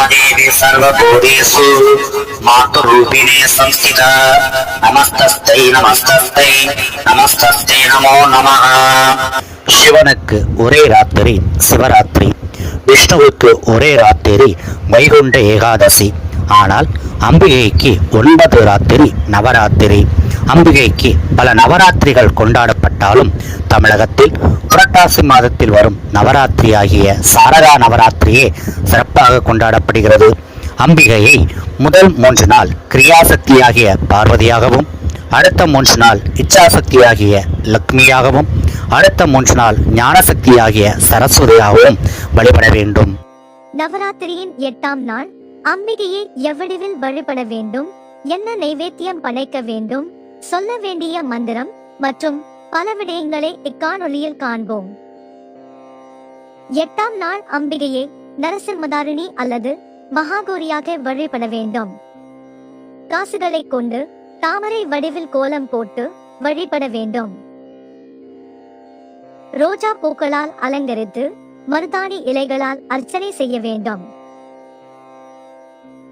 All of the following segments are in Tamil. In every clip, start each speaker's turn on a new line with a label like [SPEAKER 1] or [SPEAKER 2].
[SPEAKER 1] महादेवी सर्वभूतेषु मातृरूपिणे संस्थिता नमस्तस्यै नमस्तस्यै नमस्तस्यै नमो नमः சிவனுக்கு ஒரே ராத்திரி சிவராத்திரி விஷ்ணுவுக்கு ஒரே ராத்திரி வைகுண்ட ஏகாதசி ஆனால் அம்பிகைக்கு ஒன்பது ராத்திரி நவராத்திரி. அம்பிகைக்கு பல நவராத்திரிகள் கொண்டாடப்பட்டாலும் தமிழகத்தில் புரட்டாசி மாதத்தில் வரும் நவராத்திரி ஆகிய சாரதா நவராத்திரியே சிறப்பாக கொண்டாடப்படுகிறது. அம்பிகையை முதல் மூன்று நாள் கிரியாசக்தியாகிய பார்வதியாகவும் அடுத்த மூன்று நாள் இச்சாசக்தியாகிய லக்ஷ்மியாகவும் அடுத்த மூன்று நாள் ஞானசக்தியாகிய சரஸ்வதியாகவும் வழிபட வேண்டும்.
[SPEAKER 2] நவராத்திரியின் எட்டாம் நாள் அம்பிகையை எவ்வளவில் வழிபட வேண்டும்? என்ன நைவேத்தியம் படைக்க வேண்டும்? சொல்ல வேண்டிய மந்திரம் மற்றும் பல விடயங்களை இக்காணொளியில் காண்போம். எட்டாம் நாள் அம்பிகையை நரசிம்மதாரிணி அல்லது மகாகோரியாக வழிபட வேண்டும். காசுகளை கொண்டு தாமரை வடிவில் கோலம் போட்டு வழிபட வேண்டும். ரோஜா பூக்களால் அலங்கரித்து மருதாணி இலைகளால் அர்ச்சனை செய்ய வேண்டும்.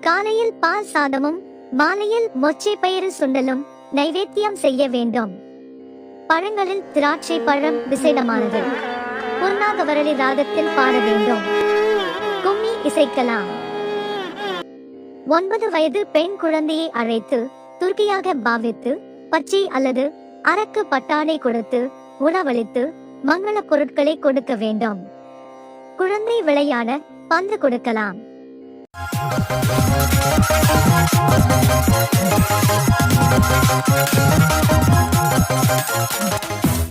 [SPEAKER 2] காலையில் பால் சாதமும் மாலையில் மொச்சை பயிறு சுண்டலும் நைவேத்தியம் செய்ய வேண்டும். பழங்களில் திராட்சை பழம் விசேடமானது. புர்ணாகவரளி ராகத்தில் பாட வேண்டும். கும்மி இசைக்கலாம். ஒன்பது வயது பெண் குழந்தையை அழைத்து துர்க்கியாக பாவித்து பச்சை அல்லது அரக்கு பட்டாடை கொடுத்து உணவளித்து மங்கள பொருட்களை கொடுக்க வேண்டும். குழந்தை விளையாட பந்து கொடுக்கலாம். Thank